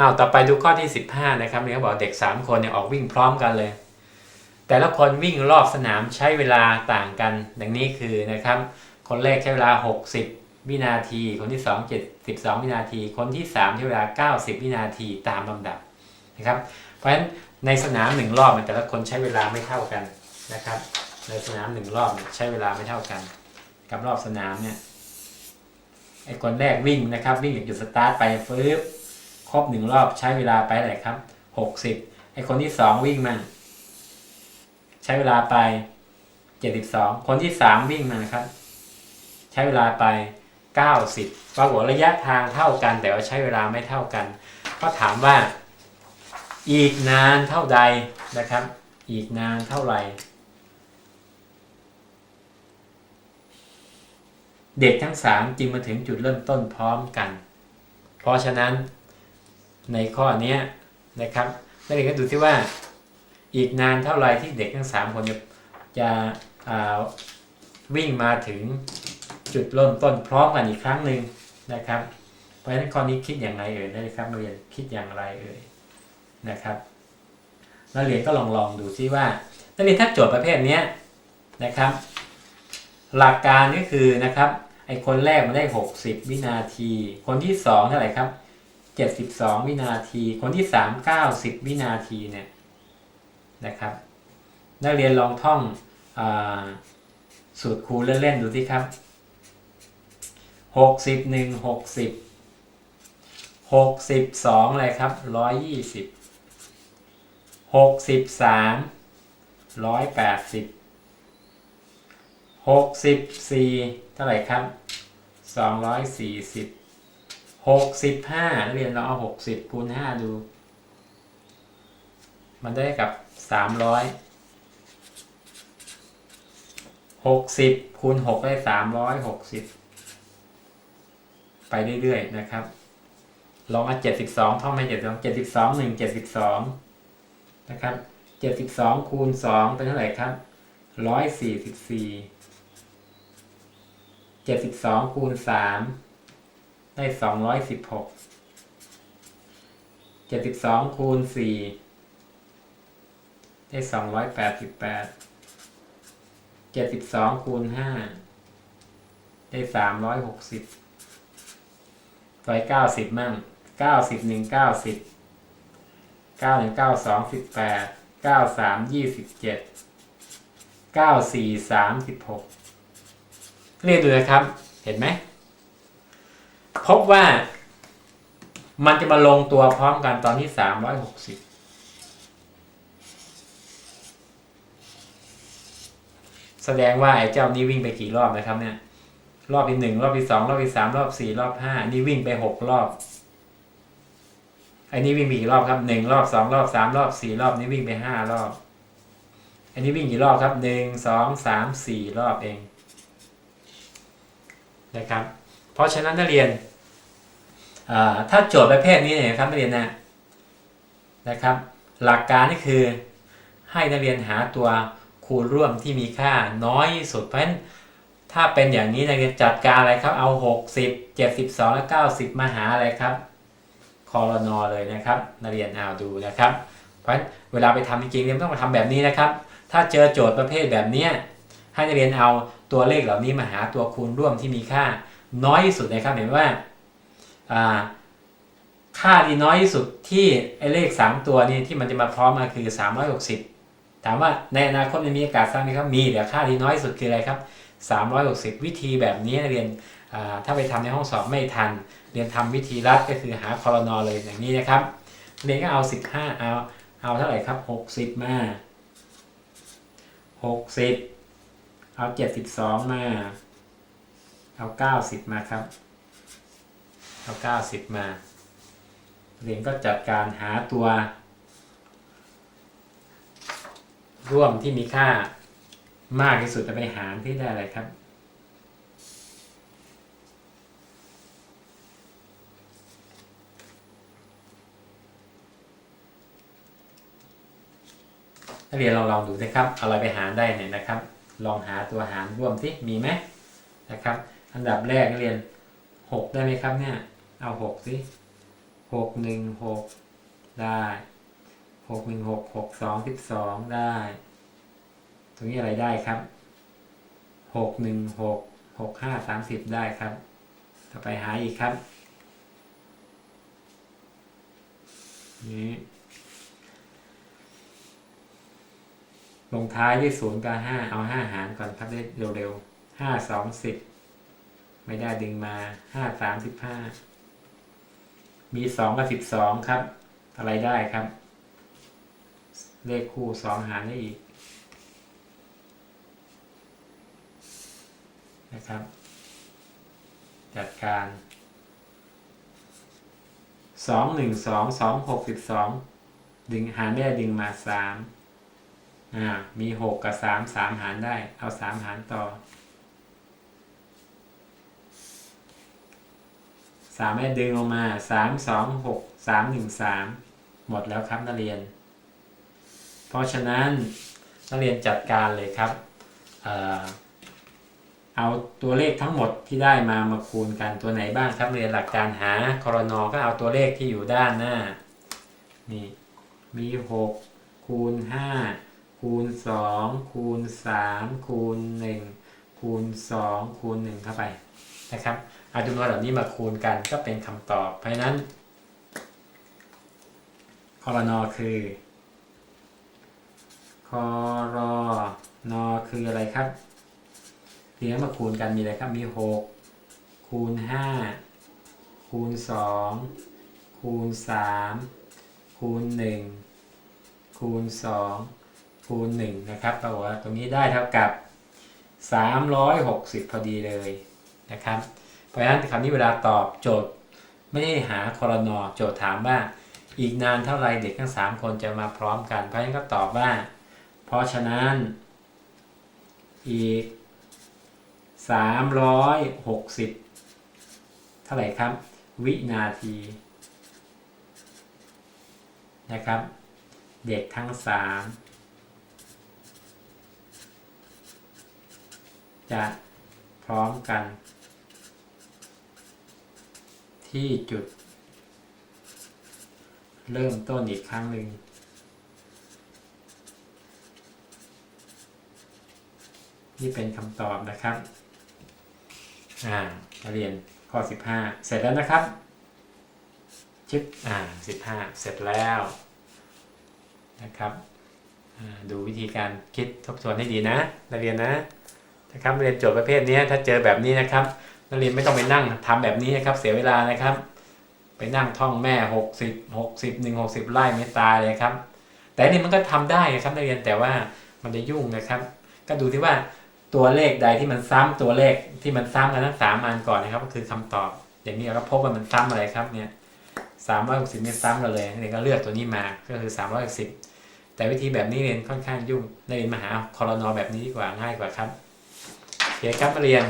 อ้าวต่อไปดูข้อที่ 15 นะครับเนี่ยบอกเด็ก 3 คนเนี่ยออกวิ่งพร้อมกันเลย แต่ละคนวิ่งรอบสนามใช้เวลาต่างกัน ดังนี้คือนะครับ คนแรกใช้เวลา 60 วินาที คนที่ 2 72 วินาที คนที่ 3 ใช้เวลา 90 วินาทีตามลำดับนะครับ เพราะฉะนั้นในสนามหนึ่งรอบเนี่ยแต่ละคนใช้เวลาไม่เท่ากันนะครับ ในสนามหนึ่งรอบใช้เวลาไม่เท่ากัน กับรอบสนามเนี่ยไอ้คนแรกวิ่งนะครับ วิ่งจากจุดสตาร์ทไปฟื้บ ครบหนึ่งรอบใช้เวลาไปไหร่ครับหกสิบไอ้คนที่สองวิ่งมา ใช้เวลาไปเจ็ดสิบสองคนที่สามวิ่งมานะครับ ใช้เวลาไปเก้าสิบปรากฏระยะทางเท่ากัน แต่ว่าใช้เวลาไม่เท่ากัน ก็ถามว่า อีกนานเท่าใดนะครับ อีกนานเท่าไหร่เด็กทั้งสามจึงมาถึงจุดเริ่มต้นพร้อมกัน เพราะฉะนั้น ในข้อเนี้นะครับนักเรียนก็ดูที่ว่าอีกนานเท่าไรที่เด็กทั้งสามคนจะจะวิ่งมาถึงจุดเริ่มต้นพร้อมกันอีกครั้งหนึ่งนะครับ เพราะฉะนั้นข้อนี้คิดอย่างไรเอ่ยได้ครับนักเรียนคิดอย่างไรเอ่ยนะครับนักเรียนก็ลองลองดูซิว่านักเรียนถ้าโจทย์ประเภทนี้นะครับ หลักการก็คือนะครับไอคนแรกมันได้ 60 วินาที คนที่2เท่าไหร่ครับ 72 วินาที คนที่ 3 90 วินาทีเนี่ยนะครับนักเรียนลองท่องอสูตรคูณเล่นๆดูสิครับ 61 60 62อะไรครับ 120 63 180หกสิบสี่เท่าไหร่ครับสองร้อยสี่สิบ หกสิบห้าเรียนเราเอาหกสิบคูณห้าดู มันได้กับสามร้อยหกสิบคูณหกได้สามร้อยหกสิบไปเรื่อยๆนะครับ ลองเอาเจ็ดสิบสองท่องไปเจ็ดสองเจ็ดสิบสองหนึ่งเจ็ดสิบสองนะครับเจ็ดสิบสองคูณสองเป็นเท่าไหร่ครับร้อยสี่สิบสี่เจ็ดสิบสองคูณสาม ได้สองร้อยสิบหกเจ็ดสิบสองคูณสี่ได้สองร้อยแปดสิบแปดเจ็ดสิบสองคูณห้าได้สามร้อยหกสิบไปเก้าสิบมั่งเก้าสิบหนึ่งเก้าสิบเก้าหนึ่งเก้าสองสิบแปดเก้าสามยี่สิบเจ็ดเก้าสี่สามสิบหกเรียนดูนะครับ เห็นไหม พบว่ามันจะมาลงตัวพร้อมกันตอนที่สามร้อยหกสิบแสดงว่าไอ้เจ้านี้วิ่งไปกี่รอบนะครับเนี่ย รอบที่หนึ่งรอบที่สองรอบที่สามรอบสี่รอบห้านี่วิ่งไปหกรอบไอ้นี่วิ่งไปกี่รอบครับหนึ่งรอบสองรอบสามรอบสี่รอบนี่วิ่งไปห้ารอบอันนี้วิ่งกี่รอบครับหนึ่งสองสามสี่รอบเองนะครับ ราะฉะนั้นนักเรียนถ้าโจทย์ประเภทนี้เนี่ยนะครับนักเรียนนะนะครับ หลักการนี่คือให้นักเรียนหาตัวคูณร่วมที่มีค่าน้อยสุดเพราะฉะนั้นถ้าเป็นอย่างนี้นักเรียนจัดการอะไรครับเอา 60 72 และ 90 มาหาอะไรครับคอรนอเลยนะครับนักเรียนเอาดูนะครับ เพราะฉะนั้นเวลาไปทำจริงเรียนต้องมาทำแบบนี้นะครับ ถ้าเจอโจทย์ประเภทแบบนี้ให้นักเรียนเอาตัวเลขเหล่านี้มาหาตัวคูณร่วมที่มีค่า น้อยที่สุดนะครับเห็นว่าอ่าค่าที่น้อยที่สุดที่ไอเลข 3 ตัวนี้ที่มันจะมาพร้อมมาคือ 360 ถามว่าในอนาคตมันมีโอกาสสร้างไหมครับมีแต่ค่าที่น้อยที่สุดคืออะไรครับ 360 วิธีแบบนี้เรียนถ้าไปทำในห้องสอบไม่ทัน เรียนทำวิธีรัดก็คือหาคอรนอเลยอย่างนี้นะครับเรียนก็เอา 15 เอาเอาเท่าไหร่ครับ 60 มา 60 เอา 72 มา เอา90มาครับ เอา90มาเรียนก็จัดการหาตัว ร่วมที่มีค่ามากที่สุดจะไปหารที่ได้อะไรครับนักเรียนลองลองดูนะครับ เอาอะไรไปหารได้เนี่ยนะครับ ลองหาตัวหารร่วมที่มีไหมนะครับ อันดับแรกนักเรียนหกได้ไหมครับเนี่ย เอาหกสิหกหนึ่งหกได้หกหนึ่งหกหกสองสิบสองได้ ตรงนี้อะไรได้ครับหกหนึ่งหกหกห้าสามสิบได้ครับ ต่อไปหาอีกครับนี้ลงท้ายด้วยศูนย์กับห้าเอาห้าหารก่อนครับได้เร็วๆห้าสองสิบ ไม่ได้ดึงมาห้าสามสิบห้ามีสองกับสิบสองครับ อะไรได้ครับ เลขคู่สองหารได้อีก นะครับ จัดการสองหนึ่งสองสองหกสิบสองดึงหารได้ดึงมาสามอ่ามีหกกับสามสามหารได้ เอาสามหารต่อ สามไม่ได้ดึงลงมาสามสองหกสามหนึ่งสามหมดแล้วครับนักเรียน เพราะฉะนั้นนักเรียนจัดการเลยครับเออเอาตัวเลขทั้งหมดที่ได้มามาคูณกันตัวไหนบ้างครับเรียนหลักการหาคอรนอก็เอาตัวเลขที่อยู่ด้านหน้านี่มี6คูณ5คูณ2คูณ3คูณ1คูณ2คูณ1เข้าไปนะครับ เอาจำนวนเหล่านี้มาคูณกันก็เป็นคำตอบ เพราะนั้นคอรนอคือคอรนอคืออะไรครับทีนี้มาคูณกันมีอะไรครับ มี 6 คูณ 5 คูณ 2 คูณ 3 คูณ 1 คูณ 2 คูณ 1 นะครับปรากฏว่าตรงนี้ได้เท่ากับ 360 พอดีเลยนะครับ เพราะฉะนั้นคำนี้เวลาตอบโจทย์ ไม่ได้หาคอรนอโจทย์ถามว่า อีกนานเท่าไรเด็กทั้ง 3 คนจะมาพร้อมกัน เพราะฉะนั้นก็ตอบว่า เพราะฉะนั้นอีกสามร้อยหกสิบเท่าไหร่ครับ วินาทีนะครับ เด็กทั้งสามจะพร้อมกัน ที่จุด เริ่มต้นอีกครั้งหนึ่งนี่เป็นคำตอบนะครับ อ่ามาเรียนข้อ 15 เสร็จแล้วนะครับชึบอ่า 15 เสร็จแล้วนะครับดูวิธีการคิดทบทวนให้ดีนะนักเรียนนะนะครับเรียนโจทย์ประเภทนี้ถ้าเจอแบบนี้นะครับ นักเรียนไม่ต้องไปนั่งทำแบบนี้นะครับ เสียเวลานะครับ ไปนั่งท่องแม่60 60 1 60ไล่ไม่ตายเลยครับ แต่นี่มันก็ทำได้ครับนักเรียนแต่ว่ามันจะยุ่งนะครับ ก็ดูที่ว่าตัวเลขใดที่มันซ้ำตัวเลขที่มันซ้ำกันทั้งสามอันก่อนนะครับก็คือคำตอบ อย่างนี้เราก็พบว่ามันซ้ำอะไรครับเนี่ยสามร้อยหกสิบเนี่ซ้ำกันเลยนี่ก็เลือกตัวนี้มาก็คือสามร้อยหกสิบแต่วิธีแบบนี้เรียนค่อนข้างยุ่งเรียนมาหาคอรนอแบบนี้ดีกว่าง่ายกว่าครับโอเคครับเรียน